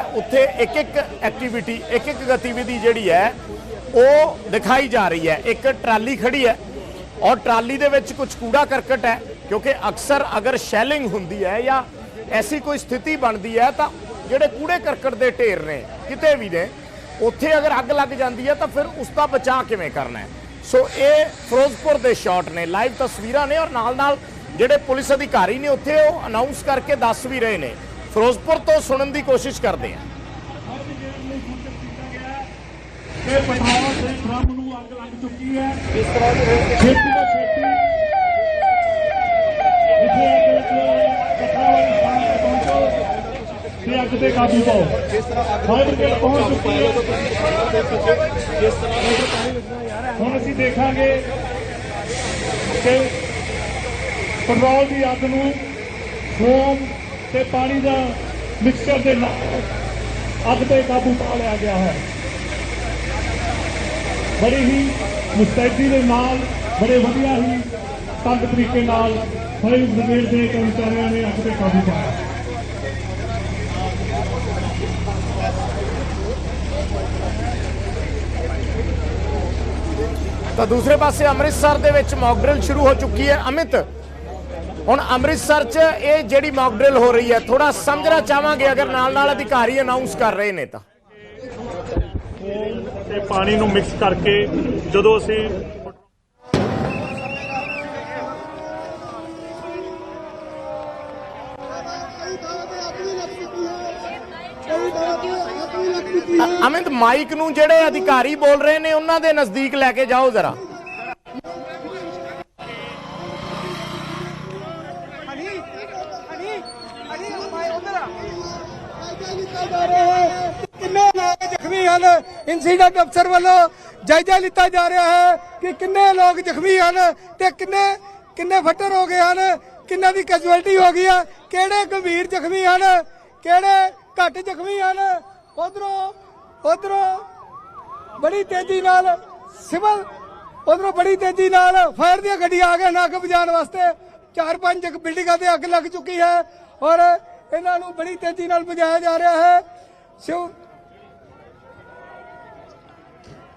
ਹੈ ਉੱਥੇ ਇੱਕ ਇੱਕ ਐਕਟੀਵਿਟੀ ਇੱਕ ਇੱਕ ਗਤੀਵਿਧੀ ਜਿਹੜੀ ਹੈ, ਉਹ ਦਿਖਾਈ ਜਾ ਰਹੀ ਹੈ। ਇੱਕ ਟਰਾਲੀ ਖੜੀ ਹੈ ਔਰ ਟਰਾਲੀ ਦੇ ਵਿੱਚ ਕੁਝ ਕੂੜਾ ਕਰਕਟ ਹੈ, ਕਿਉਂਕਿ ਅਕਸਰ ਅਗਰ ਸ਼ੈਲਿੰਗ ਹੁੰਦੀ ਹੈ ਜਾਂ ਐਸੀ ਕੋਈ ਸਥਿਤੀ ਬਣਦੀ ਹੈ, ਤਾਂ ਜਿਹੜੇ ਕੂੜੇ ਕਰਕਟ ਦੇ ਢੇਰ ਨੇ, ਕਿਤੇ ਵੀ ਨੇ, ਉੱਥੇ ਅਗਰ ਅੱਗ ਲੱਗ ਜਾਂਦੀ ਹੈ, ਤਾਂ ਫਿਰ ਉਸ ਦਾ ਬਚਾਅ ਕਿਵੇਂ ਕਰਨਾ ਹੈ? ਸੋ ਇਹ ਫਿਰੋਜ਼ਪੁਰ ਦੇ ਸ਼ਾਟ ਨੇ, ਲਾਈਵ ਤਸਵੀਰਾਂ ਨੇ ਔਰ ਨਾਲ ਨਾਲ ਜਿਹੜੇ ਪੁਲਿਸ ਅਧਿਕਾਰੀ ਨੇ, ਉੱਥੇ ਉਹ ਅਨਾਉਂਸ ਕਰਕੇ ਦੱਸ ਵੀ ਰਹੇ ਨੇ ਫਿਰੋਜ਼ਪੁਰ ਤੋਂ ਸੁਣਨ ਦੀ ਕੋਸ਼ਿਸ਼ ਕਰਦੇ ਆ ਇਹ ਪਠਾਵਾ ਦੇ ਡਰਮ ਨੂੰ ਅੱਗ ਲੱਗ ਚੁੱਕੀ ਹੈ। ਇਸ ਤਰ੍ਹਾਂ ਦੇ ਛੇਤੀ ਤੋਂ ਛੇਤੀ ਜਿੱਥੇ ਅੱਗ ਲੱਗੀ ਹੋਈ ਹੈ ਪਠਾਵਾ ਦੀ ਥਾਂ ਤੇ ਪਹੁੰਚੋ। ਤੇ ਅੱਗ ਤੇ ਕਾਬੂ ਪਾਓ। ਜਿਸ ਤਰ੍ਹਾਂ ਅੱਗ ਫਾਇਰ ਬ੍ਰਿਗੇਡ ਪਹੁੰਚ ਚੁੱਕੀ ਹੈ ਜਿਸ ਤਰ੍ਹਾਂ ਹੁਣ ਅਸੀਂ ਦੇਖਾਂਗੇ ਕਿ ਪੈਟਰੋਲ ਦੀ ਅੱਗ ਨੂੰ ਫੋਮ ਤੇ ਪਾਣੀ ਦਾ ਮਿਕਸਚਰ ਦੇ ਨਾਲ ਅੱਗ ਤੇ ਕਾਬੂ ਪਾ ਲਿਆ ਗਿਆ ਹੈ। ਬੜੀ ਹੀ ਮੁਸਤੈਦੀ ਦੇ ਨਾਲ, ਬੜੇ ਵਧੀਆ ਹੀ ਤੰਗ ਤਰੀਕੇ ਨਾਲ ਫਾਇਰ ਬ੍ਰਿਗੇਡ ਦੇ ਕਰਮਚਾਰੀਆਂ ਨੇ ਅੱਗ ਤੇ ਕਾਬੂ ਪਾਇਆ। ਤਾਂ ਦੂਸਰੇ ਪਾਸੇ ਅੰਮ੍ਰਿਤਸਰ ਦੇ ਵਿੱਚ ਮੌਕ ਡਰਿਲ ਸ਼ੁਰੂ ਹੋ ਚੁੱਕੀ ਹੈ। ਅਮਿਤ ਹੁਣ ਅੰਮ੍ਰਿਤਸਰ 'ਚ ਇਹ ਜਿਹੜੀ ਮੌਕ ਡਰਿਲ ਹੋ ਰਹੀ ਹੈ ਥੋੜਾ ਸਮਝਣਾ ਚਾਹਾਂਗੇ ਅਗਰ ਨਾਲ ਨਾਲ ਅਧਿਕਾਰੀ ਅਨਾਉਂਸ ਕਰ ਰਹੇ ਨੇ ਤਾਂ ਤੇ ਪਾਣੀ ਨੂੰ ਮਿਕਸ ਕਰਕੇ ਜਦੋਂ ਅਸੀਂ ਅਮਿਤ ਮਾਈਕ ਨੂੰ ਜਿਹੜੇ ਅਧਿਕਾਰੀ ਬੋਲ ਰਹੇ ਨੇ ਉਹਨਾਂ ਦੇ ਨਜ਼ਦੀਕ ਲੈ ਕੇ ਜਾਓ ਜ਼ਰਾ ਇਨਸੀਡੈਂਟ ਅਫਸਰ ਵੱਲੋਂ ਜਾਇਜ਼ਾ ਲਿੱਤਾ ਜਾ ਰਿਹਾ ਹੈ ਕਿ ਕਿੰਨੇ ਲੋਕ ਜ਼ਖਮੀ ਹਨ ਤੇ ਕਿੰਨੇ ਕਿੰਨੇ ਫੱਟਰ ਹੋ ਗਏ ਹਨ, ਕਿੰਨਾਂ ਦੀ ਕੈਜੁਅਲਟੀ ਹੋ ਗਈ ਹੈ ਕਿਹੜੇ ਗੰਭੀਰ ਜ਼ਖਮੀ ਹਨ, ਕਿਹੜੇ ਘੱਟ ਜ਼ਖਮੀ ਹਨ। ਉਧਰੋਂ ਉਧਰੋਂ ਬੜੀ ਤੇਜ਼ੀ ਨਾਲ ਸਿਵਲ, ਉਧਰੋਂ ਬੜੀ ਤੇਜ਼ੀ ਨਾਲ ਫਾਇਰ ਦੀਆਂ ਗੱਡੀਆਂ ਆ ਗਈਆਂ ਅੱਗ ਬੁਝਾਉਣ ਵਾਸਤੇ। ਚਾਰ ਪੰਜ ਬਿਲਡਿੰਗਾਂ ਤੇ ਅੱਗ ਲੱਗ ਚੁੱਕੀ ਹੈ ਔਰ ਇਹਨਾਂ ਨੂੰ ਬੜੀ ਤੇਜ਼ੀ ਨਾਲ ਬੁਝਾਇਆ ਜਾ ਰਿਹਾ ਹੈ। ਸਿਵ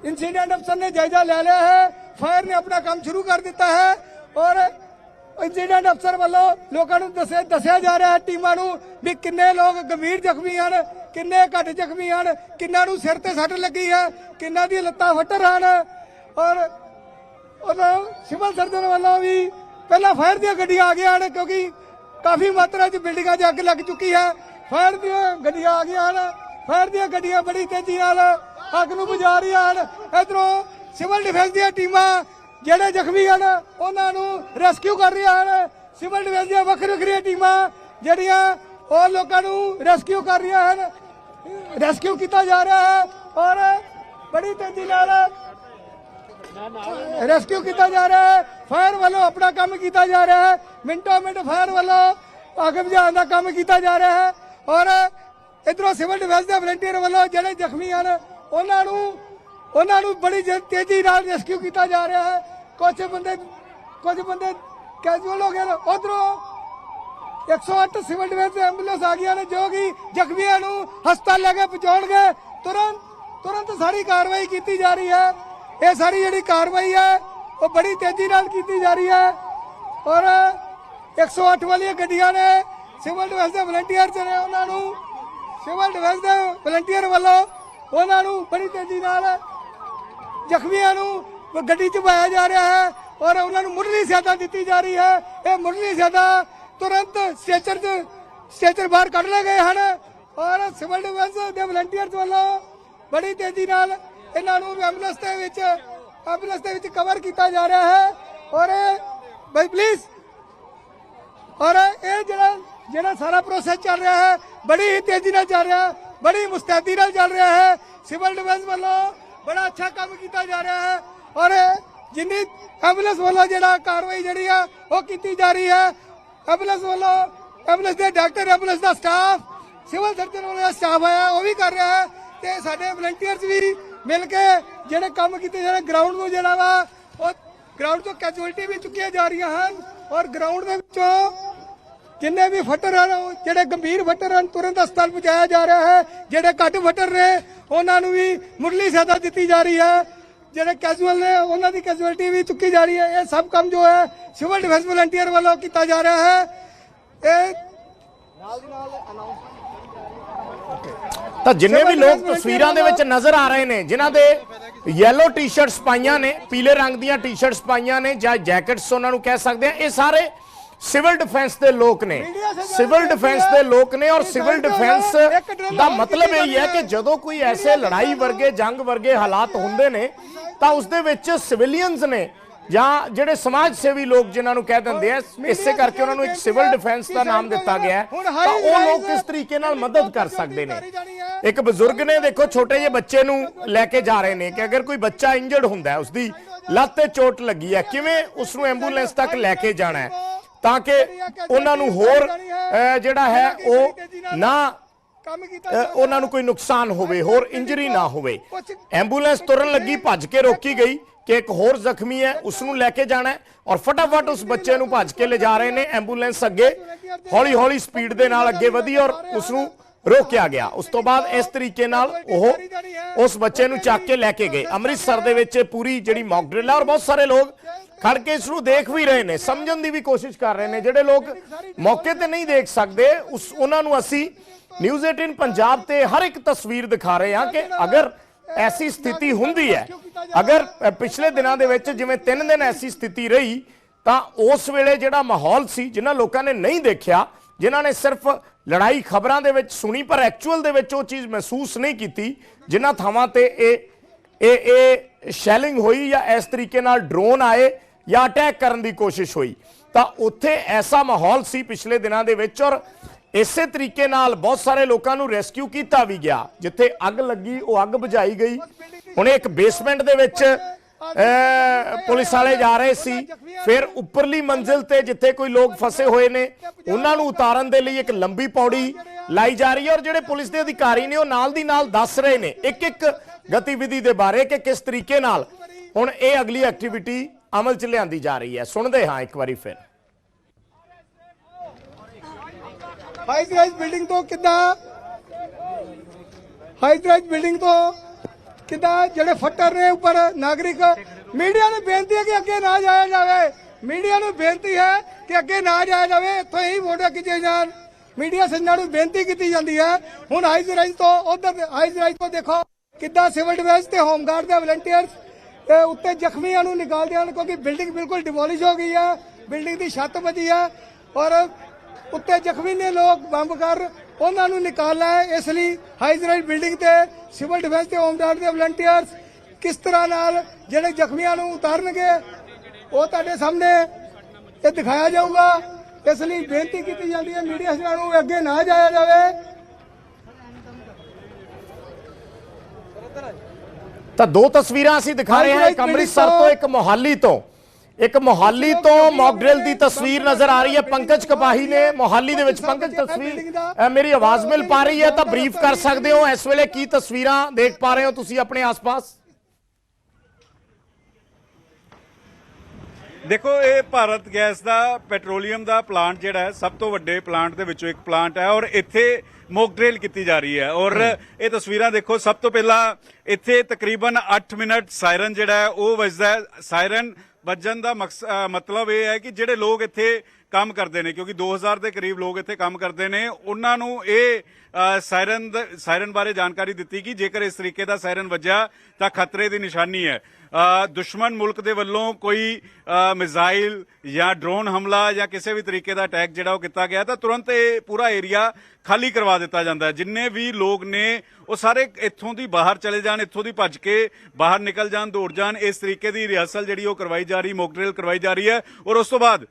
इंसिडेंट अफसर ने जायजा ले लिया है फायर ने अपना काम शुरू कर ਦਿੱਤਾ ਹੈ ਔਰ ਇੰਸੀਡੈਂਟ ਅਫਸਰ ਵੱਲੋਂ ਲੋਕਾਂ ਨੂੰ ਦੱਸਿਆ ਦੱਸਿਆ ਜਾ ਰਿਹਾ ਹੈ ਟੀਮਾਂ ਨੂੰ ਵੀ ਕਿੰਨੇ ਲੋਕ ਗੰਭੀਰ ਜ਼ਖਮੀ ਹਨ ਕਿੰਨੇ ਘੱਟ ਜ਼ਖਮੀ ਹਨ ਕਿੰਨਾਂ ਨੂੰ ਸਿਰ ਤੇ ਸੱਟ ਲੱਗੀ ਹੈ ਕਿੰਨਾਂ ਦੀ ਲੱਤਾਂ ਫੱਟਰ ਹਨ ਔਰ ਉਹਨਾਂ ਸਿਵਲ ਸਰਜਨ ਵੱਲੋਂ ਵੀ ਪਹਿਲਾਂ ਫਾਇਰ ਦੀਆਂ ਗੱਡੀਆਂ ਆ ਗਈਆਂ ਹਨ ਕਿਉਂਕਿ ਕਾਫੀ ਮਾਤਰਾ 'ਚ ਬਿਲਡਿੰਗਾਂ 'ਚ ਅੱਗ ਲੱਗ ਚੁੱਕੀ ਹੈ ਫਾਇਰ ਦੀਆਂ ਗੱਡੀਆਂ ਆ ਗਈਆਂ ਹਨ ਫਾਇਰ ਦੀਆਂ ਗੱਡੀਆਂ ਬੜੀ ਤੇਜ਼ੀ ਨਾਲ ਅੱਗ ਨੂੰ ਬੁਝਾ ਰਹੀਆਂ ਹਨ ਇਧਰੋਂ ਸਿਵਲ ਡਿਫੈਂਸ ਦੀਆਂ ਟੀਮਾਂ ਜਿਹੜੇ ਜ਼ਖਮੀ ਹਨ, ਉਹਨਾਂ ਨੂੰ ਰੈਸਕਿਊ ਕਰ ਰਹੀਆਂ ਹਨ। ਸਿਵਲ ਡਿਫੈਂਸ ਦੀਆਂ ਵੱਖ ਵੱਖਰੀਆਂ ਟੀਮਾਂ ਜਿਹੜੀਆਂ ਉਹ ਲੋਕਾਂ ਨੂੰ ਰੈਸਕਿਊ ਕਰ ਰਹੀਆਂ ਹਨ। ਰੈਸਕਿਊ ਕੀਤਾ ਜਾ ਰਿਹਾ ਹੈ ਔਰ ਬੜੀ ਤੇਜ਼ੀ ਨਾਲ ਰੈਸਕਿਊ ਕੀਤਾ ਜਾ ਰਿਹਾ ਹੈ। ਫਾਇਰ ਵੱਲੋਂ ਆਪਣਾ ਕੰਮ ਕੀਤਾ ਜਾ ਰਿਹਾ ਹੈ। ਮਿੰਟੋ ਮਿੰਟ ਫਾਇਰ ਵੱਲੋਂ ਅੱਗ ਬੁਝਾਉਣ ਦਾ ਕੰਮ ਕੀਤਾ ਜਾ ਰਿਹਾ ਹੈ। ਔਰ ਇਧਰੋਂ ਸਿਵਲ ਡਿਫੈਂਸ ਦੇ ਵਲੰਟੀਅਰ ਵੱਲੋਂ ਜਿਹੜੇ ਜ਼ਖਮੀ ਹਨ ਉਹਨਾਂ ਨੂੰ ਉਹਨਾਂ ਨੂੰ ਬੜੀ ਤੇਜ਼ੀ ਨਾਲ ਰੈਸਕਿਊ ਕੀਤਾ ਜਾ ਰਿਹਾ ਹੈ। ਕੁਝ ਬੰਦੇ ਕੁਝ ਬੰਦੇ ਕੈਜੂਅਲ ਹੋ ਗਏ ਨੇ। ਉਧਰੋਂ 108 ਸਿਵਲ ਡਿਫੈਂਸ ਐਂਬੂਲੈਂਸ ਆ ਗਈਆਂ ਨੇ, ਜੋ ਕਿ ਜ਼ਖਮੀਆਂ ਨੂੰ ਹਸਪਤਾਲ ਲੈ ਕੇ ਪਹੁੰਚਾਉਣਗੇ। ਤੁਰੰਤ ਤੁਰੰਤ ਸਾਰੀ ਕਾਰਵਾਈ ਕੀਤੀ ਜਾ ਰਹੀ ਹੈ। ਇਹ ਸਾਰੀ ਜਿਹੜੀ ਕਾਰਵਾਈ ਹੈ, ਉਹ ਬੜੀ ਤੇਜ਼ੀ ਨਾਲ ਕੀਤੀ ਜਾ ਰਹੀ ਹੈ। ਔਰ 108 ਵਾਲੀਆਂ ਗੱਡੀਆਂ ਨੇ, ਸਿਵਲ ਡਿਫੈਂਸ ਦੇ ਵਲੰਟੀਅਰ ਜਿਹੜੇ ਉਹਨਾਂ ਨੂੰ ਸਿਵਲ ਡਿਫੈਂਸ ਦੇ ਵਲੰਟੀਅਰ ਵੱਲੋਂ ਉਹਨਾਂ ਨੂੰ ਬੜੀ ਤੇਜ਼ੀ ਨਾਲ ਜ਼ਖਮੀਆਂ ਨੂੰ ਗੱਡੀ 'ਚ ਪਾਇਆ ਜਾ ਰਿਹਾ ਹੈ ਔਰ ਉਹਨਾਂ ਨੂੰ ਮੁੱਢਲੀ ਸਹਾਇਤਾ ਦਿੱਤੀ ਜਾ ਰਹੀ ਹੈ। ਇਹ ਮੁੱਢਲੀ ਸਹਾਇਤਾ ਤੁਰੰਤ ਸਟ੍ਰੈਚਰ 'ਚ ਸਟ੍ਰੈਚਰ ਬਾਹਰ ਕੱਢ ਲਏ ਗਏ ਹਨ ਔਰ ਸਿਵਲ ਡਿਫੈਂਸ ਦੇ ਵਲੰਟੀਅਰਸ ਵੱਲੋਂ ਬੜੀ ਤੇਜ਼ੀ ਨਾਲ ਇਹਨਾਂ ਨੂੰ ਐਂਬੂਲੈਂਸ ਦੇ ਵਿੱਚ ਐਂਬੂਲੈਂਸ ਦੇ ਵਿੱਚ ਕਵਰ ਕੀਤਾ ਜਾ ਰਿਹਾ ਹੈ ਔਰ ਬਈ ਪਲੀਜ਼ ਔਰ ਇਹ ਜਿਹੜਾ ਜਿਹੜਾ ਸਾਰਾ ਪ੍ਰੋਸੈਸ ਚੱਲ ਰਿਹਾ ਹੈ, ਬੜੀ ਹੀ ਤੇਜ਼ੀ ਨਾਲ ਚੱਲ ਰਿਹਾ। ਬੜੀ ਮੁਸਤੈਦੀ ਨਾਲ ਚੱਲ ਰਿਹਾ ਹੈ। ਸਿਵਲ ਡਿਫੈਂਸ ਵੱਲੋਂ ਬੜਾ ਅੱਛਾ ਕੰਮ ਕੀਤਾ ਜਾ ਰਿਹਾ ਹੈ ਔਰ ਜਿੰਨੀ ਐਂਬੂਲੈਂਸ ਵੱਲੋਂ ਜਿਹੜਾ ਕਾਰਵਾਈ ਜਿਹੜੀ ਆ, ਉਹ ਕੀਤੀ ਜਾ ਰਹੀ ਹੈ। ਐਂਬੂਲੈਂਸ ਵੱਲੋਂ ਐਂਬੂਲੈਂਸ ਦੇ ਡਾਕਟਰ, ਐਂਬੂਲੈਂਸ ਦਾ ਸਟਾਫ, ਸਿਵਲ ਸਰਜਨ ਵੱਲੋਂ ਸਟਾਫ ਆਇਆ, ਉਹ ਵੀ ਕਰ ਰਿਹਾ ਹੈ ਤੇ ਸਾਡੇ ਵਲੰਟੀਅਰਸ ਵੀ ਮਿਲ ਕੇ ਜਿਹੜੇ ਕੰਮ ਕੀਤੇ ਜਾ ਰਹੇ ਗਰਾਊਂਡ ਨੂੰ ਜਿਹੜਾ ਵਾ, ਉਹ ਗਰਾਊਂਡ ਤੋਂ ਕੈਜੁਅਲਟੀ ਵੀ ਚੁੱਕੀਆਂ ਜਾ ਰਹੀਆਂ ਹਨ ਔਰ ਗਰਾਊਂਡ ਦੇ ਵਿੱਚੋਂ ਜਿੰਨੇ ਵੀ ਫੱਟਰ ਹਨ ਜਿਹੜੇ ਗੰਭੀਰ ਫੱਟਰ ਹਨ ਤੁਰੰਤ ਹਸਪਤਾਲ ਪਹੁੰਚਾਇਆ ਜਾ ਰਿਹਾ ਹੈ। ਜਿਹੜੇ ਘੱਟ ਫੱਟਰ ਨੇ ਉਹਨਾਂ ਨੂੰ ਵੀ ਮੁੱਢਲੀ ਸਹਾਇਤਾ ਦਿੱਤੀ ਜਾ ਰਹੀ ਹੈ। ਜਿਹੜੇ ਕੈਜੂਅਲ ਨੇ ਉਹਨਾਂ ਦੀ ਕੈਜੁਅਲਟੀ ਵੀ ਚੁੱਕੀ ਜਾ ਰਹੀ ਹੈ। ਇਹ ਸਭ ਕੰਮ ਜੋ ਹੈ ਸਿਵਲ ਡਿਫੈਂਸ ਵਲੰਟੀਅਰ ਵੱਲੋਂ ਕੀਤਾ ਜਾ ਰਿਹਾ ਹੈ। ਇਹ ਤਾਂ ਜਿੰਨੇ ਵੀ ਲੋਕ ਤਸਵੀਰਾਂ ਦੇ ਵਿੱਚ ਨਜ਼ਰ ਆ ਰਹੇ ਨੇ ਜਿਨ੍ਹਾਂ ਦੇ ਯੈਲੋ ਟੀ-ਸ਼ਰਟਸ ਪਾਈਆਂ ਨੇ ਪੀਲੇ ਰੰਗ ਦੀਆਂ ਟੀ-ਸ਼ਰਟਸ ਪਾਈਆਂ ਨੇ ਜਾਂ ਜੈਕਟਸ ਉਹਨਾਂ ਨੂੰ ਕਹਿ ਸਕਦੇ ਆ ਇਹ ਸਾਰੇ ਸਿਵਲ ਡਿਫੈਂਸ ਦੇ ਲੋਕ ਨੇ। Civil defence. ਦੇ ਲੋਕ ਨੇ ਔਰ ਸਿਵਲ ਡਿਫੈਂਸ ਦਾ ਮਤਲਬ ਇਹ ਹੈ ਕਿ ਜਦੋਂ ਕੋਈ ਐਸੇ ਲੜਾਈ ਵਰਗੇ ਜੰਗ ਵਰਗੇ ਹਾਲਾਤ ਹੁੰਦੇ ਨੇ ਤਾਂ ਉਸ ਦੇ ਵਿੱਚ ਸਿਵਿਲੀਅਨਸ ਨੇ ਜਾਂ ਜਿਹੜੇ ਸਮਾਜ ਸੇਵੀ ਲੋਕ ਜਿਨ੍ਹਾਂ ਨੂੰ ਕਹਿ ਦਿੰਦੇ ਆ ਇਸੇ ਕਰਕੇ ਉਹਨਾਂ ਨੂੰ ਇੱਕ ਸਿਵਲ ਡਿਫੈਂਸ ਦਾ ਨਾਮ ਦਿੱਤਾ ਗਿਆ ਹੈ। ਤਾਂ ਉਹ ਲੋਕ ਕਿਸ ਤਰੀਕੇ ਨਾਲ ਮਦਦ ਕਰ ਸਕਦੇ ਨੇ। ਇੱਕ ਬਜ਼ੁਰਗ ਨੇ ਦੇਖੋ ਛੋਟੇ ਜਿਹੇ ਬੱਚੇ ਨੂੰ ਲੈ ਕੇ ਜਾ ਰਹੇ ਨੇ ਕਿ ਅਗਰ ਕੋਈ ਬੱਚਾ ਇੰਜਰਡ ਹੁੰਦਾ ਹੈ ਉਸਦੀ ਲੱਤ ਤੇ ਚੋਟ ਲੱਗੀ ਹੈ ਕਿਵੇਂ ਉਸ ਨੂੰ ਐਂਬੂਲੈਂਸ ਤੱਕ ਲੈ ਕੇ ਜਾਣਾ ਹੈ? ਤਾਂ ਕਿ ਉਹਨਾਂ ਨੂੰ ਹੋਰ ਜਿਹੜਾ ਹੈ ਉਹ ਨਾ ਕੰਮ ਕੀਤਾ ਉਹਨਾਂ ਨੂੰ ਕੋਈ ਨੁਕਸਾਨ ਹੋਵੇ ਹੋਰ ਇੰਜਰੀ ਨਾ ਹੋਵੇ। ਐਂਬੂਲੈਂਸ ਤੁਰਨ ਲੱਗੀ ਭੱਜ ਕੇ ਰੋਕੀ ਗਈ ਕਿ ਇੱਕ ਹੋਰ ਜ਼ਖਮੀ ਹੈ ਉਸ ਨੂੰ ਲੈ ਕੇ ਜਾਣਾ ਔਰ ਫਟਾਫਟ ਉਸ ਬੱਚੇ ਨੂੰ ਭੱਜ ਕੇ ਲਿਜਾ ਰਹੇ ਨੇ। ਐਂਬੂਲੈਂਸ ਅੱਗੇ ਹੌਲੀ ਹੌਲੀ ਸਪੀਡ ਦੇ ਨਾਲ ਅੱਗੇ ਵਧੀ ਔਰ ਉਸ ਨੂੰ ਰੋਕਿਆ ਗਿਆ। ਉਸ ਤੋਂ ਬਾਅਦ ਇਸ ਤਰੀਕੇ ਨਾਲ ਉਹ ਉਸ ਬੱਚੇ ਨੂੰ ਚੱਕ ਕੇ ਲੈ ਕੇ ਗਏ। ਅੰਮ੍ਰਿਤਸਰ ਦੇ ਵਿੱਚ ਪੂਰੀ ਜਿਹੜੀ ਮੌਕ ਡਰਿਲ ਹੈ ਔਰ ਬਹੁਤ ਸਾਰੇ ਲੋਕ ਖੜ ਕੇ ਇਸ ਨੂੰ ਦੇਖ ਵੀ ਰਹੇ ਨੇ, ਸਮਝਣ ਦੀ ਵੀ ਕੋਸ਼ਿਸ਼ ਕਰ ਰਹੇ ਨੇ। ਜਿਹੜੇ ਲੋਕ ਮੌਕੇ ਤੇ ਨਹੀਂ ਦੇਖ ਸਕਦੇ, ਉਸ ਉਹਨਾਂ ਨੂੰ ਅਸੀਂ ਨਿਊਜ਼ 18 ਪੰਜਾਬ ਤੇ ਹਰ ਇੱਕ ਤਸਵੀਰ ਦਿਖਾ ਰਹੇ ਹਾਂ ਕਿ ਅਗਰ ਐਸੀ ਸਥਿਤੀ ਹੁੰਦੀ ਹੈ, ਅਗਰ ਪਿਛਲੇ ਦਿਨਾਂ ਦੇ ਵਿੱਚ ਜਿਵੇਂ 3 ਦਿਨ ਐਸੀ ਸਥਿਤੀ ਰਹੀ, ਤਾਂ ਉਸ ਵੇਲੇ ਜਿਹੜਾ ਮਾਹੌਲ ਸੀ, ਜਿਨ੍ਹਾਂ ਲੋਕਾਂ ਨੇ ਨਹੀਂ ਦੇਖਿਆ, ਜਿਨ੍ਹਾਂ ਨੇ ਸਿਰਫ ਲੜਾਈ ਖਬਰਾਂ ਦੇ ਵਿੱਚ ਸੁਣੀ, ਪਰ ਐਕਚੁਅਲ ਦੇ ਵਿੱਚ ਉਹ ਚੀਜ਼ ਮਹਿਸੂਸ ਨਹੀਂ ਕੀਤੀ, ਜਿਨ੍ਹਾਂ ਥਾਵਾਂ ਤੇ ਇਹ ਇਹ ਇਹ ਸ਼ੈਲਿੰਗ ਹੋਈ ਜਾਂ ਇਸ ਤਰੀਕੇ ਨਾਲ ਡਰੋਨ ਆਏ ਜਾਂ ਅਟੈਕ ਕਰਨ ਦੀ ਕੋਸ਼ਿਸ਼ ਹੋਈ। ਤਾਂ ਉੱਥੇ ਐਸਾ ਮਾਹੌਲ ਸੀ ਪਿਛਲੇ ਦਿਨਾਂ ਦੇ ਵਿੱਚ ਔਰ ਇਸੇ ਤਰੀਕੇ ਨਾਲ ਬਹੁਤ ਸਾਰੇ ਲੋਕਾਂ ਨੂੰ ਰੈਸਕਿਊ ਕੀਤਾ ਵੀ ਗਿਆ। ਜਿੱਥੇ ਅੱਗ ਲੱਗੀ, ਉਹ ਅੱਗ ਬੁਝਾਈ ਗਈ। ਹੁਣ ਇੱਕ ਬੇਸਮੈਂਟ ਦੇ ਵਿੱਚ ਪੁਲਿਸ ਵਾਲੇ ਜਾ ਰਹੇ ਸੀ। ਫਿਰ ਉੱਪਰਲੀ ਮੰਜ਼ਿਲ ਤੇ ਜਿੱਥੇ ਕੋਈ ਲੋਕ ਫਸੇ ਹੋਏ ਨੇ, ਉਹਨਾਂ ਨੂੰ ਉਤਾਰਨ ਦੇ ਲਈ ਇੱਕ ਲੰਬੀ ਪੌੜੀ ਲਾਈ ਜਾ ਰਹੀ ਹੈ ਔਰ ਜਿਹੜੇ ਪੁਲਿਸ ਦੇ ਅਧਿਕਾਰੀ ਨੇ ਉਹ ਨਾਲ ਦੀ ਨਾਲ ਦੱਸ ਰਹੇ ਨੇ ਇੱਕ ਇੱਕ ਗਤੀਵਿਧੀ ਦੇ ਬਾਰੇ ਕਿ ਕਿਸ ਤਰੀਕੇ ਨਾਲ। ਹੁਣ ਇਹ ਅਗਲੀ ਐਕਟੀਵਿਟੀ ਅਮਲ 'ਚ ਲਿਆਂਦੀ ਜਾ ਰਹੀ ਹੈ। ਸੁਣਦੇ ਹਾਂ ਇੱਕ ਵਾਰੀ ਫਿਰ। ਹਾਈ ਰਾਈਜ਼ ਬਿਲਡਿੰਗ ਤੋਂ ਕਿੱਦਾਂ? ਹਾਈ ਰਾਈਜ਼ ਬਿਲਡਿੰਗ ਤੋਂ ਕਿੱਦਾਂ? ਜਿਹੜੇ ਫੱਟਰ ਨੇ ਉੱਪਰ ਨਾਗਰਿਕ, ਮੀਡੀਆ ਨੂੰ ਬੇਨਤੀ ਹੈ ਕਿ ਅੱਗੇ ਨਾ ਜਾਇਆ ਜਾਵੇ। ਮੀਡੀਆ ਨੂੰ ਬੇਨਤੀ ਹੈ ਕਿ ਅੱਗੇ ਨਾ ਜਾਇਆ ਜਾਵੇ। ਇੱਥੋਂ ਹੀ ਫੋਟੋ ਖਿੱਚੇ ਜਾਣ। ਮੀਡੀਆ ਸੰਜਣਾ ਨੂੰ ਬੇਨਤੀ ਕੀਤੀ ਜਾਂਦੀ ਹੈ। ਹੁਣ ਹਾਈ ਰਾਈਜ਼ ਤੋਂ ਉਧਰ ਹਾਈ ਰਾਈਜ਼ ਤੋਂ ਦੇਖੋ ਕਿੱਦਾਂ ਸਿਵਲ ਡਿਫੈਂਸ ਤੇ ਹੋਮਗਾਰਡ ਦੇ ਵਲੰਟੀਅਰਸ ਤੇ ਉੱਤੇ ਜ਼ਖਮੀਆਂ ਨੂੰ ਨਿਕਾਲਦੇ ਹਨ ਕਿਉਂਕਿ ਬਿਲਡਿੰਗ ਬਿਲਕੁਲ ਡਿਮੋਲਿਸ਼ ਹੋ ਗਈ ਹੈ ਬਿਲਡਿੰਗ ਦੀ ਛੱਤ ਵੱਜੀ ਹੈ ਔਰ ਉੱਤੇ ਜ਼ਖਮੀ ਨੇ ਲੋਕ ਬੰਬ ਕਰ ਉਹਨਾਂ ਨੂੰ ਨਿਕਾਲਣਾ ਹੈ ਇਸ ਲਈ ਹਾਈਜ਼ਰਾਈਡ ਬਿਲਡਿੰਗ ਤੇ ਸਿਵਲ ਡਿਫੈਂਸ ਤੇ ਹੋਮ ਗਾਰਡ ਦੇ ਵਲੰਟੀਅਰਸ ਕਿਸ ਤਰ੍ਹਾਂ ਨਾਲ ਜਿਹੜੇ ਜ਼ਖਮੀਆਂ ਨੂੰ ਉਤਾਰਨਗੇ, ਉਹ ਤੁਹਾਡੇ ਸਾਹਮਣੇ ਇਹ ਦਿਖਾਇਆ ਜਾਊਗਾ। ਇਸ ਲਈ ਬੇਨਤੀ ਕੀਤੀ ਜਾਂਦੀ ਹੈ ਮੀਡੀਆ ਨੂੰ ਅੱਗੇ ਨਾ ਜਾਇਆ ਜਾਵੇ। ਤਾਂ ਦੋ ਤਸਵੀਰਾਂ ਅਸੀਂ ਦਿਖਾ ਰਹੇ ਹਾਂ ਇੱਕ ਅੰਮ੍ਰਿਤਸਰ ਤੋਂ ਇੱਕ ਮੋਹਾਲੀ ਤੋਂ। ਇੱਕ ਮੋਹਾਲੀ ਤੋਂ ਮੌਕ ਡਰਿਲ ਦੀ ਤਸਵੀਰ ਨਜ਼ਰ ਆ ਰਹੀ ਹੈ। ਪੰਕਜ ਕਪਾਹੀ ਨੇ ਮੋਹਾਲੀ ਦੇ ਵਿੱਚ ਪੰਕਜ ਤਸਵੀਰ। ਮੇਰੀ ਆਵਾਜ਼ ਮਿਲ ਪਾ ਰਹੀ ਹੈ ਤਾਂ ਬਰੀਫ ਕਰ ਸਕਦੇ ਹੋ। ਇਸ ਵੇਲੇ ਕੀ ਤਸਵੀਰਾਂ ਦੇਖ ਪਾ ਰਹੇ ਹੋ ਤੁਸੀਂ ਆਪਣੇ ਆਸ-ਪਾਸ? ਦੇਖੋ ਇਹ ਭਾਰਤ ਗੈਸ ਦਾ ਪੈਟਰੋਲੀਅਮ ਦਾ ਪਲਾਂਟ ਜਿਹੜਾ ਹੈ ਸਭ ਤੋਂ ਵੱਡੇ ਪਲਾਂਟ ਦੇ ਵਿੱਚੋਂ ਇੱਕ ਪਲਾਂਟ ਹੈ ਔਰ ਇੱਥੇ ਮੌਕ ਡਰਿਲ ਕੀਤੀ ਜਾ ਰਹੀ ਹੈ ਔਰ ਇਹ ਤਸਵੀਰਾਂ ਦੇਖੋ ਸਭ ਤੋਂ ਪਹਿਲਾਂ ਇੱਥੇ ਤਕਰੀਬਨ 8 ਮਿੰਟ ਸਾਇਰਨ ਜਿਹੜਾ ਹੈ ਉਹ ਵੱਜਦਾ ਹੈ। ਸਾਇਰਨ ਵੱਜਣ ਦਾ ਮਤਲਬ ਇਹ ਹੈ ਕਿ ਜਿਹੜੇ ਲੋਕ ਇੱਥੇ ਕੰਮ ਕਰਦੇ ਨੇ ਕਿਉਂਕਿ 2000 ਦੇ ਕਰੀਬ ਲੋਕ ਇੱਥੇ ਕੰਮ ਕਰਦੇ ਨੇ ਉਹਨਾਂ ਨੂੰ ਇਹ ਸਾਇਰਨ ਸਾਇਰਨ ਬਾਰੇ ਜਾਣਕਾਰੀ ਦਿੱਤੀ ਕਿ ਜੇਕਰ ਇਸ ਤਰੀਕੇ ਦਾ ਸਾਇਰਨ ਵੱਜਿਆ, ਤਾਂ ਖਤਰੇ ਦੀ ਨਿਸ਼ਾਨੀ ਹੈ। ਦੁਸ਼ਮਣ ਮੁਲਕ ਦੇ ਵੱਲੋਂ ਕੋਈ ਮਿਜ਼ਾਈਲ ਜਾਂ ਡਰੋਨ ਹਮਲਾ ਜਾਂ ਕਿਸੇ ਵੀ ਤਰੀਕੇ ਦਾ ਅਟੈਕ ਜਿਹੜਾ ਉਹ ਕੀਤਾ ਗਿਆ, ਤਾਂ ਤੁਰੰਤ ਇਹ ਪੂਰਾ ਏਰੀਆ ਖਾਲੀ ਕਰਵਾ ਦਿੱਤਾ ਜਾਂਦਾ ਹੈ। ਜਿੰਨੇ ਵੀ ਲੋਕ ਨੇ, ਉਹ ਸਾਰੇ ਇੱਥੋਂ ਦੀ ਬਾਹਰ ਚਲੇ ਜਾਣ, ਇੱਥੋਂ ਦੀ ਭੱਜ ਕੇ ਬਾਹਰ ਨਿਕਲ ਜਾਣ, ਦੌੜ ਜਾਣ, ਇਸ ਤਰੀਕੇ ਦੀ ਰਿਹਰਸਲ ਜਿਹੜੀ ਉਹ ਕਰਵਾਈ ਜਾ ਰਹੀ, ਮੌਕ ਡਰਿਲ ਕਰਵਾਈ ਜਾ ਰਹੀ ਹੈ। ਔਰ ਉਸ ਤੋਂ ਬਾਅਦ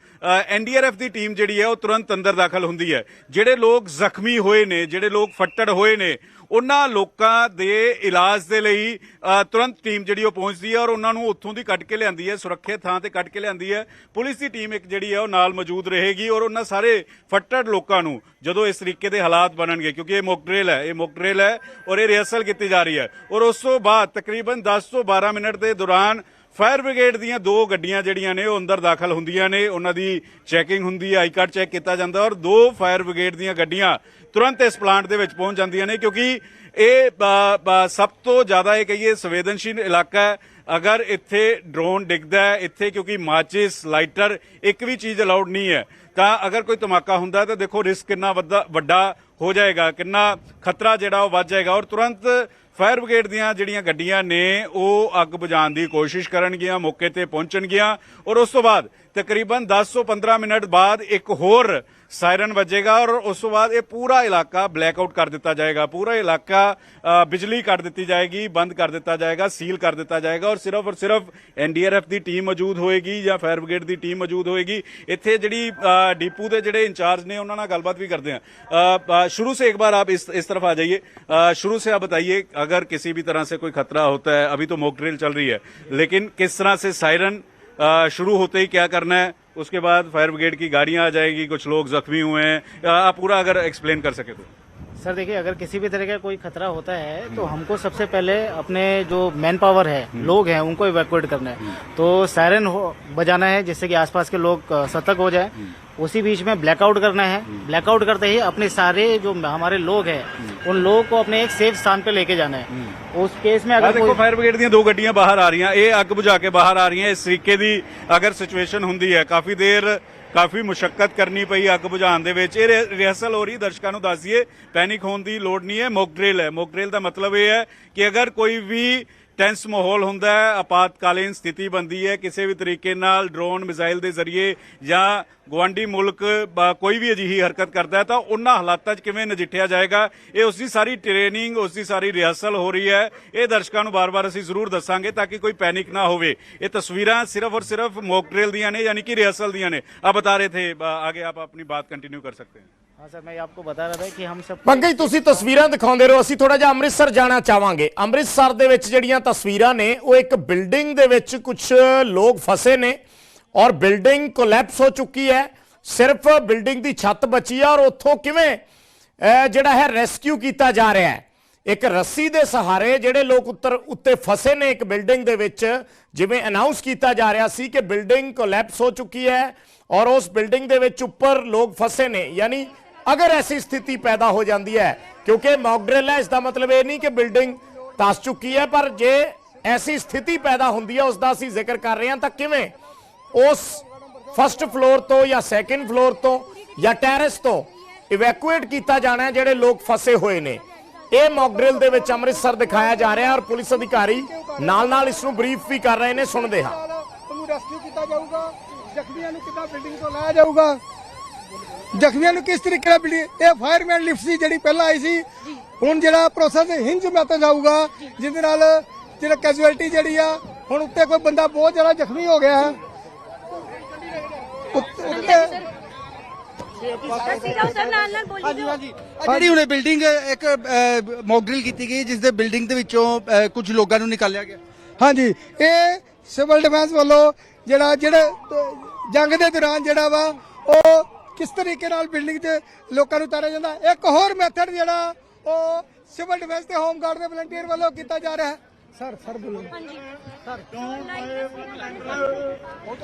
ਐਨਡੀਆਰਐਫ ਦੀ ਟੀਮ ਜਿਹੜੀ ਹੈ, ਉਹ ਤੁਰੰਤ ਅੰਦਰ ਦਾਖਲ ਹੁੰਦੀ ਹੈ। ਜਿਹੜੇ ਲੋਕ ਜ਼ਖਮੀ ਹੋਏ ਨੇ, ਜਿਹੜੇ ਲੋਕ ਫੱਟੜ ਹੋਏ ਨੇ। ਉਹਨਾਂ ਲੋਕਾਂ ਦੇ ਇਲਾਜ ਦੇ ਲਈ ਤੁਰੰਤ ਟੀਮ ਜਿਹੜੀ ਉਹ ਪਹੁੰਚਦੀ ਹੈ ਔਰ ਉਹਨਾਂ ਨੂੰ ਉੱਥੋਂ ਦੀ ਕੱਢ ਕੇ ਲਿਆਂਦੀ ਹੈ, ਸੁਰੱਖਿਅਤ ਥਾਂ ਤੇ ਕੱਢ ਕੇ ਲਿਆਂਦੀ ਹੈ। ਪੁਲਿਸ ਦੀ ਟੀਮ ਇੱਕ ਜਿਹੜੀ ਹੈ ਉਹ ਨਾਲ ਮੌਜੂਦ ਰਹੇਗੀ ਔਰ ਉਹਨਾਂ ਸਾਰੇ ਫੱਟੜ ਲੋਕਾਂ ਨੂੰ ਜਦੋਂ ਇਸ ਤਰੀਕੇ ਦੇ ਹਾਲਾਤ ਬਣਨਗੇ, ਕਿਉਂਕਿ ਇਹ ਮੌਕ ਡਰਿਲ ਹੈ, ਇਹ ਮੌਕ ਡਰਿਲ ਹੈ ਔਰ ਇਹ ਰਿਹਰਸਲ ਕੀਤੀ ਜਾ ਰਹੀ ਹੈ। ਔਰ ਉਸ ਤੋਂ ਬਾਅਦ ਤਕਰੀਬਨ 10 ਤੋਂ 12 ਮਿੰਟ ਦੇ ਦੌਰਾਨ ਫਾਇਰ ਬ੍ਰਿਗੇਡ ਦੀਆਂ ਦੋ ਗੱਡੀਆਂ ਜਿਹੜੀਆਂ ਨੇ ਉਹ ਅੰਦਰ ਦਾਖਲ ਹੁੰਦੀਆਂ ਨੇ। ਉਹਨਾਂ ਦੀ ਚੈਕਿੰਗ ਹੁੰਦੀ ਹੈ, ਆਈ ਕਾਰਡ ਚੈੱਕ ਕੀਤਾ ਜਾਂਦਾ ਔਰ ਦੋ ਫਾਇਰ ਬ੍ਰਿਗੇਡ ਦੀਆਂ ਗੱਡੀਆਂ ਤੁਰੰਤ ਇਸ ਪਲਾਂਟ ਦੇ ਵਿੱਚ ਪਹੁੰਚ ਜਾਂਦੀਆਂ ਨੇ ਕਿਉਂਕਿ ਇਹ ਸਭ ਤੋਂ ਜ਼ਿਆਦਾ ਇਹ ਕਹੀਏ ਸੰਵੇਦਨਸ਼ੀਲ ਇਲਾਕਾ ਹੈ। ਅਗਰ ਇੱਥੇ ਡਰੋਨ ਡਿੱਗਦਾ ਹੈ, ਇੱਥੇ ਕਿਉਂਕਿ ਮਾਚਿਸ ਲਾਈਟਰ ਇੱਕ ਵੀ ਚੀਜ਼ ਅਲਾਉਡ ਨਹੀਂ ਹੈ, ਤਾਂ ਅਗਰ ਕੋਈ ਧਮਾਕਾ ਹੁੰਦਾ ਤਾਂ ਦੇਖੋ ਰਿਸਕ ਕਿੰਨਾ ਵੱਧਾ- ਵੱਡਾ ਹੋ ਜਾਏਗਾ, ਕਿੰਨਾ ਖਤਰਾ ਜਿਹੜਾ ਉਹ ਵੱਧ ਜਾਏਗਾ ਔਰ ਤੁਰੰਤ ਫਾਇਰ ਬ੍ਰਿਗੇਡ ਦੀਆਂ ਜਿਹੜੀਆਂ ਗੱਡੀਆਂ ਨੇ, ਉਹ ਅੱਗ ਬੁਝਾਉਣ ਦੀ ਕੋਸ਼ਿਸ਼ ਕਰਨਗੀਆਂ, ਮੌਕੇ ਤੇ ਪਹੁੰਚਣਗੀਆਂ ਔਰ ਉਸ ਤੋਂ ਬਾਅਦ ਤਕਰੀਬਨ 10 ਤੋਂ 15 ਮਿੰਟ ਬਾਅਦ ਇੱਕ ਹੋਰ ਸਾਇਰਨ ਵੱਜੇਗਾ ਔਰ ਉਸ ਤੋਂ ਬਾਅਦ ਇਹ ਪੂਰਾ ਇਲਾਕਾ ਬਲੈਕ ਆਊਟ ਕਰ ਦਿੱਤਾ ਜਾਏਗਾ। ਪੂਰਾ ਇਲਾਕਾ ਬਿਜਲੀ ਕੱਟ ਦਿੱਤੀ ਜਾਏਗੀ, ਬੰਦ ਕਰ ਦਿੱਤਾ ਜਾਏਗਾ ਸੀਲ ਕਰ ਦਿੱਤਾ ਜਾਏਗਾ ਔਰ ਸਿਰਫ ਔਰ ਸਿਰਫ ਐਨਡੀਆਰਐਫ ਦੀ ਟੀਮ ਮੌਜੂਦ ਹੋਏਗੀ ਜਾਂ ਫਾਇਰ ਬ੍ਰਿਗੇਡ ਦੀ ਟੀਮ ਮੌਜੂਦ ਹੋਏਗੀ। ਇੱਥੇ ਜਿਹੜੀ ਡੀਪੂ ਦੇ ਜਿਹੜੇ ਇੰਚਾਰਜ ਨੇ ਉਹਨਾਂ ਨਾਲ ਗੱਲਬਾਤ ਵੀ ਕਰਦੇ ਆ ਸ਼ੁਰੂ ਸੇ ਇੱਕ ਵਾਰ ਆਪ ਇਸ ਇਸ ਤਰਫ ਆ ਜਾਈਏ। ਸ਼ੁਰੂ ਸੇ ਆਪ ਬਤਾਈਏ, ਅਗਰ ਕਿਸੇ ਵੀ ਤਰ੍ਹਾਂ ਸੇ ਕੋਈ ਖਤਰਾ ਹੋਤਾ ਹੈ अभी तो मॉक ड्रिल चल रही है लेकिन किस तरह से सायरन शुरू होते ही क्या करना है उसके बाद फायर ब्रिगेड की गाड़ियां आ जाएगी कुछ लोग जख्मी हुए हैं अ, आप पूरा अगर एक्सप्लेन कर सके तो सर देखिए अगर किसी भी तरह का कोई खतरा होता है तो हमको सबसे पहले अपने जो मैन पावर है लोग हैं उनको इवैक्यूएट करना है तो सायरन हो बजाना है जिससे कि आसपास के लोग अ, सतर्क हो जाए उसी बीच में ब्लैकआउट करना है ब्लैकआउट करते ही अपने सारे जो हमारे लोग हैं उन लोगों को अपने एक सेफ स्थान पे लेके जाना है उस केस में ਆ अगर ਦੇਖੋ कोई ਫਾਇਰ ਬ੍ਰਿਗੇਡ ਦੀਆਂ ਦੋ ਗੱਡੀਆਂ ਬਾਹਰ ਆ ਰਹੀਆਂ ਇਹ ਅੱਗ ਬੁਝਾ ਕੇ ਬਾਹਰ ਆ ਰਹੀਆਂ ਇਸ ਤਰੀਕੇ ਦੀ ਅਗਰ ਸਿਚੁਏਸ਼ਨ ਹੁੰਦੀ ਹੈ ਕਾਫੀ ਦੇਰ ਕਾਫੀ ਮੁਸ਼ਕਲ ਕਰਨੀ ਪਈ ਅੱਗ ਬੁਝਾਉਣ ਦੇ ਵਿੱਚ। ਇਹ ਰਿਹਰਸਲ ਹੋ ਰਹੀ, ਦਰਸ਼ਕਾਂ ਨੂੰ ਦੱਸ ਦਈਏ, ਪੈਨਿਕ ਹੋਣ ਦੀ ਲੋੜ ਨਹੀਂ ਹੈ, ਮੌਕ ਡ੍ਰਿਲ ਹੈ। ਮੌਕ ਡ੍ਰਿਲ ਦਾ ਮਤਲਬ ਇਹ ਹੈ ਕਿ ਅਗਰ ਕੋਈ ਵੀ ਟੈਂਸ ਮਾਹੌਲ ਹੁੰਦਾ ਹੈ, ਆਪਾਤਕਾਲੀਨ ਸਥਿਤੀ ਬੰਦੀ ਹੈ, ਕਿਸੇ ਵੀ ਤਰੀਕੇ ਨਾਲ ਡਰੋਨ ਮਿਜ਼ਾਈਲ ਦੇ ਜ਼ਰੀਏ ਜਾਂ ਗਵਾਂਡੀ ਮੁਲਕ ਕੋਈ ਵੀ ਅਜਿਹੀ ਹਰਕਤ ਕਰਦਾ ਤਾਂ ਉਹਨਾਂ ਹਾਲਾਤਾਂ 'ਚ ਕਿਵੇਂ ਨਜਿੱਠਿਆ ਜਾਏਗਾ, ਇਹ ਉਸ ਦੀ ਸਾਰੀ ਟ੍ਰੇਨਿੰਗ ਉਸ ਦੀ ਸਾਰੀ ਰਿਹਰਸਲ ਹੋ ਰਹੀ ਹੈ। ਇਹ ਦਰਸ਼ਕਾਂ ਨੂੰ ਬਾਰ-ਬਾਰ ਅਸੀਂ ਜ਼ਰੂਰ ਦੱਸਾਂਗੇ ਤਾਂ ਕਿ ਕੋਈ ਪੈਨਿਕ ਨਾ ਹੋਵੇ। ਇਹ ਤਸਵੀਰਾਂ ਸਿਰਫ ਔਰ ਸਿਰਫ ਮੌਕ ਡ੍ਰਿਲ ਦੀਆਂ ਨੇ, ਯਾਨੀ ਕਿ ਰਿਹਰਸਲ ਦੀਆਂ ਨੇ। ਆ ਬਤਾ ਰਹੇ ਥੇ ਆਗੇ ਆਪ ਆਪਣੀ ਬਾਤ ਕੰਟੀਨਿਊ ਕਰ ਸਕਦੇ ਹੈ। ਹਾਂ ਸਰ, ਮੈਂ ਆਪਕੋ ਬਤਾ ਤੁਸੀਂ ਤਸਵੀਰਾਂ ਦਿਖਾਉਂਦੇ ਰਹੋ, ਅਸੀਂ ਥੋੜਾ ਜਿਹਾ ਅੰਮ੍ਰਿਤਸਰ ਜਾਣਾ ਚਾਹਾਂਗੇ। ਅੰਮ੍ਰਿਤਸਰ ਦੇ ਵਿੱਚ ਜਿਹੜੀਆਂ ਤਸਵੀਰਾਂ ਨੇ, ਉਹ ਇੱਕ ਬਿਲਡਿੰਗ ਦੇ ਵਿੱਚ ਕੁਝ ਲੋਕ ਫਸੇ ਨੇ ਔਰ ਬਿਲਡਿੰਗ ਕੋਲੈਪਸ ਹੋ ਚੁੱਕੀ ਹੈ। ਸਿਰਫ ਬਿਲਡਿੰਗ ਦੀ ਛੱਤ ਬਚੀ ਆ ਔਰ ਉੱਥੋਂ ਕਿਵੇਂ ਜਿਹੜਾ ਹੈ ਰੈਸਕਿਊ ਕੀਤਾ ਜਾ ਰਿਹਾ ਹੈ। ਇੱਕ ਰੱਸੀ ਦੇ ਸਹਾਰੇ ਜਿਹੜੇ ਲੋਕ ਉੱਤਰ, ਉੱਤੇ ਫਸੇ ਨੇ ਇੱਕ ਬਿਲਡਿੰਗ ਦੇ ਵਿੱਚ, ਜਿਵੇਂ ਅਨਾਉਂਸ ਕੀਤਾ ਜਾ ਰਿਹਾ ਸੀ ਕਿ ਬਿਲਡਿੰਗ ਕੋਲੈਪਸ ਹੋ ਚੁੱਕੀ ਹੈ ਔਰ ਉਸ ਬਿਲਡਿੰਗ ਦੇ ਵਿੱਚ ਉੱਪਰ ਲੋਕ ਫਸੇ ਨੇ। ਯਾਨੀ ਅਗਰ ਐਸੀ ਸਥਿਤੀ ਪੈਦਾ ਹੋ ਜਾਂਦੀ ਹੈ, ਕਿਉਂਕਿ ਮੌਕ ਡਰਿਲ ਹੈ ਇਸ ਦਾ ਮਤਲਬ ਇਹ ਨਹੀਂ ਕਿ ਬਿਲਡਿੰਗ ਤਸ ਚੁੱਕੀ ਹੈ, ਪਰ ਜੇ ਐਸੀ ਸਥਿਤੀ ਪੈਦਾ ਹੁੰਦੀ ਹੈ ਉਸ ਦਾ ਅਸੀਂ ਜ਼ਿਕਰ ਕਰ ਰਹੇ ਹਾਂ, ਤਾਂ ਕਿਵੇਂ? ਉਸ ਫਸਟ ਫਲੋਰ ਤੋਂ ਜਾਂ ਸੈਕੰਡ ਫਲੋਰ ਤੋਂ ਜਾਂ ਟੈਰੇਸ ਤੋਂ ਇਵੈਕੂਏਟ ਕੀਤਾ ਜਾਣਾ ਹੈ, ਜਿਹੜੇ ਲੋਕ ਫਸੇ ਹੋਏ ਨੇ। ਇਹ ਮੌਕ ਡਰਿਲ ਦੇ ਵਿੱਚ ਅੰਮ੍ਰਿਤਸਰ ਦਿਖਾਇਆ ਜਾ ਰਿਹਾ ਔਰ ਪੁਲਿਸ ਅਧਿਕਾਰੀ ਨਾਲ ਨਾਲ ਇਸ ਨੂੰ ਬਰੀਫ ਵੀ ਕਰ ਰਹੇ ਨੇ, ਸੁਣਦੇ ਹਾਂ। ਉਹਨੂੰ ਰੈਸਕਿਊ ਕੀਤਾ ਜਾਊਗਾ, ਜ਼ਖਮੀਆਂ ਨੂੰ ਕਿੱਦਾਂ ਬਿਲਡਿੰਗ ਤੋਂ ਲਾਇਆ ਜਾਊਗਾ? ਜ਼ਖਮੀਆਂ ਨੂੰ ਕਿਸ ਤਰੀਕੇ ਨਾਲ ਬਿਲਡਿੰਗ ਇਹ ਫਾਇਰਮੈਨ ਲਿਫਟ ਸੀ ਜਿਹੜੀ ਪਹਿਲਾਂ ਆਈ ਸੀ ਹੁਣ ਜਿਹੜਾ ਪ੍ਰੋਸੈਸ ਹਿੰਜ ਮੈਥਡ ਆਊਗਾ ਜਿਹਦੇ ਨਾਲ ਜਿਹੜਾ ਕੈਜੂਅਲਟੀ ਜਿਹੜੀ ਆ ਹੁਣ ਉੱਤੇ ਕੋਈ ਬੰਦਾ ਬਹੁਤ ਜ਼ਿਆਦਾ ਜ਼ਖਮੀ ਹੋ ਗਿਆ। ਹੈ ਉੱਤੇ ਬੋਲੀ ਜਿਹੜੀ ਹੁਣੇ ਬਿਲਡਿੰਗ ਇੱਕ ਮੌਕ ਡਰਿਲ ਕੀਤੀ ਗਈ ਜਿਸ ਦੇ ਬਿਲਡਿੰਗ ਦੇ ਵਿੱਚੋਂ ਕੁਝ ਲੋਕਾਂ ਨੂੰ ਨਿਕਾਲਿਆ ਗਿਆ। ਹਾਂਜੀ ਇਹ ਸਿਵਲ ਡਿਫੈਂਸ ਵੱਲੋਂ ਜਿਹੜਾ ਜਿਹੜੇ ਜੰਗ ਦੇ ਦੌਰਾਨ ਜਿਹੜਾ ਵਾ ਉਹ ਕਿਸ ਤਰੀਕੇ ਨਾਲ ਬਿਲਡਿੰਗ 'ਚ ਲੋਕਾਂ ਨੂੰ ਉਤਾਰਿਆ ਜਾਂਦਾ? ਇੱਕ ਹੋਰ ਮੈਥਡ ਜਿਹੜਾ ਉਹ ਸਿਵਲ ਡਿਫੈਂਸ ਤੇ ਹੋਮ ਗਾਰਡ ਦੇ ਵਲੰਟੀਅਰ ਵੱਲੋਂ ਕੀਤਾ ਜਾ ਰਿਹਾ ਹੈ। ਸਰ ਸਰ ਬੋਲੋ। ਹਾਂਜੀ।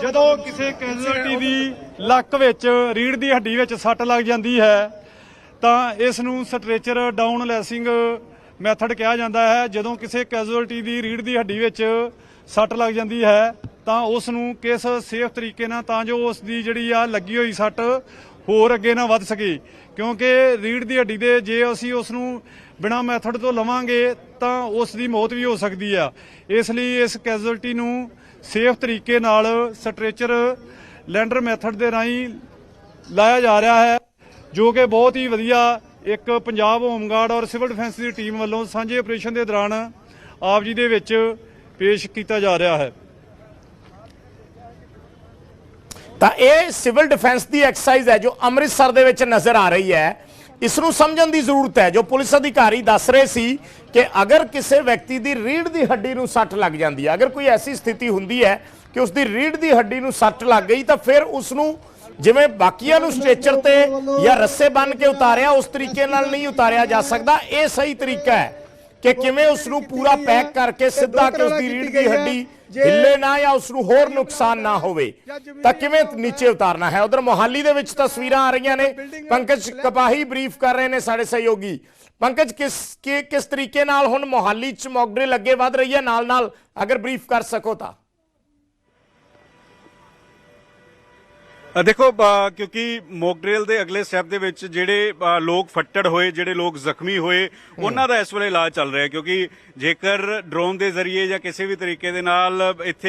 ਜਦੋਂ ਕਿਸੇ ਕੈਜੂਅਲਟੀ ਦੀ ਲੱਕ ਵਿੱਚ ਰੀੜ ਦੀ ਹੱਡੀ ਵਿੱਚ ਸੱਟ ਲੱਗ ਜਾਂਦੀ ਹੈ ਤਾਂ ਇਸ ਨੂੰ ਸਟ੍ਰੈਚਰ ਡਾਊਨ ਲੈਸਿੰਗ ਮੈਥਡ ਕਿਹਾ ਜਾਂਦਾ ਹੈ। ਜਦੋਂ ਕਿਸੇ ਕੈਜੂਅਲਟੀ ਦੀ ਰੀੜ ਦੀ ਹੱਡੀ ਵਿੱਚ ਸੱਟ ਲੱਗ ਜਾਂਦੀ ਹੈ ਤਾਂ ਉਸ ਨੂੰ ਕਿਸ ਸੇਫ ਤਰੀਕੇ ਨਾਲ ਤਾਂ ਜੋ ਉਸ ਦੀ ਜਿਹੜੀ ਆ ਲੱਗੀ ਹੋਈ ਸੱਟ ਹੋਰ ਅੱਗੇ ਨਾ ਵੱਧ ਸਕੇ। ਕਿਉਂਕਿ ਰੀੜ ਦੀ ਹੱਡੀ ਦੇ ਜੇ ਅਸੀਂ ਉਸ ਨੂੰ ਬਿਨਾ ਮੈਥਡ ਤੋਂ ਲਵਾਂਗੇ, ਤਾਂ ਉਸ ਦੀ ਮੌਤ ਵੀ ਹੋ ਸਕਦੀ ਆ। ਇਸ ਲਈ ਇਸ ਕੈਜੂਅਲਟੀ ਨੂੰ ਸੇਫ ਤਰੀਕੇ ਨਾਲ ਸਟ੍ਰੈਚਰ ਲੈਂਡਰ ਮੈਥਡ ਦੇ ਰਾਹੀਂ ਲਾਇਆ ਜਾ ਰਿਹਾ ਹੈ, ਜੋ ਕਿ ਬਹੁਤ ਹੀ ਵਧੀਆ ਇੱਕ ਪੰਜਾਬ ਹੋਮਗਾਰਡ ਔਰ ਸਿਵਲ ਡਿਫੈਂਸ ਦੀ ਟੀਮ ਵੱਲੋਂ ਸਾਂਝੇ ਆਪਰੇਸ਼ਨ ਦੇ ਦੌਰਾਨ ਆਪ ਜੀ ਦੇ ਵਿੱਚ ਪੇਸ਼ ਕੀਤਾ ਜਾ ਰਿਹਾ ਹੈ। ਤਾਂ ਇਹ ਸਿਵਲ ਡਿਫੈਂਸ ਦੀ ਐਕਸਰਸਾਈਜ਼ ਹੈ ਜੋ ਅੰਮ੍ਰਿਤਸਰ ਦੇ ਵਿੱਚ ਨਜ਼ਰ ਆ ਰਹੀ ਹੈ। ਇਸ ਨੂੰ ਸਮਝਣ ਦੀ ਜ਼ਰੂਰਤ ਹੈ। ਜੋ ਪੁਲਿਸ ਅਧਿਕਾਰੀ ਦੱਸ ਰਹੇ ਸੀ ਕਿ ਅਗਰ ਕਿਸੇ ਵਿਅਕਤੀ ਦੀ ਰੀੜ ਦੀ ਹੱਡੀ ਨੂੰ ਸੱਟ ਲੱਗ ਜਾਂਦੀ ਹੈ, ਅਗਰ ਕੋਈ ਐਸੀ ਸਥਿਤੀ ਹੁੰਦੀ ਹੈ ਕਿ ਉਸ ਦੀ ਰੀੜ ਦੀ ਹੱਡੀ ਨੂੰ ਸੱਟ ਲੱਗ ਗਈ, ਤਾਂ ਫਿਰ ਉਸ ਨੂੰ ਜਿਵੇਂ ਬਾਕੀਆਂ ਨੂੰ ਸਟ੍ਰੈਚਰ ਤੇ ਜਾਂ ਰੱਸੇ ਬੰਨ ਕੇ ਉਤਾਰਿਆ, ਉਸ ਤਰੀਕੇ ਨਾਲ ਨਹੀਂ ਉਤਾਰਿਆ ਜਾ ਸਕਦਾ। ਇਹ ਸਹੀ ਤਰੀਕਾ ਹੈ। ਕਿ ਕਿਵੇਂ ਉਸ ਨੂੰ ਪੂਰਾ ਪੈਕ ਕਰਕੇ ਸਿੱਧਾ ਕਿ ਉਸ ਦੀ ਰੀੜ ਦੀ ਹੱਡੀ ਹਿੱਲੇ ਨਾ ਜਾਂ ਉਸ ਨੂੰ ਹੋਰ ਨੁਕਸਾਨ ਨਾ ਹੋਵੇ ਤਾਂ ਕਿਵੇਂ ਨੀਚੇ ਉਤਾਰਨਾ ਹੈ? ਉਧਰ ਮੋਹਾਲੀ ਦੇ ਵਿੱਚ ਤਸਵੀਰਾਂ ਆ ਰਹੀਆਂ ਨੇ। ਪੰਕਜ ਕਪਾਹੀ ਬਰੀਫ ਕਰ ਰਹੇ ਨੇ ਸਾਡੇ ਸਹਿਯੋਗੀ। ਪੰਕਜ ਕਿਸ ਕਿਸ ਤਰੀਕੇ ਨਾਲ ਹੁਣ ਮੋਹਾਲੀ ਚ ਮੌਕ ਡਰਿਲ ਅੱਗੇ ਵਧ ਰਹੀ ਹੈ? ਨਾਲ ਨਾਲ ਅਗਰ ਬਰੀਫ ਕਰ ਸਕੋ ਤਾਂ। ਦੇਖੋ ਕਿਉਂਕਿ ਮੌਕ ਡਰਿਲ ਦੇ ਅਗਲੇ ਸਟੈਪ ਦੇ ਵਿੱਚ ਜਿਹੜੇ ਲੋਕ ਫੱਟੜ ਹੋਏ ਜਿਹੜੇ ਲੋਕ ਜ਼ਖਮੀ ਹੋਏ ਉਹਨਾਂ ਦਾ ਇਸ ਵੇਲੇ ਇਲਾਜ ਚੱਲ ਰਿਹਾ ਹੈ। ਕਿਉਂਕਿ ਜੇਕਰ ਡਰੋਨ ਦੇ ਜ਼ਰੀਏ ਜਾਂ ਕਿਸੇ ਵੀ ਤਰੀਕੇ ਦੇ ਨਾਲ ਇੱਥੇ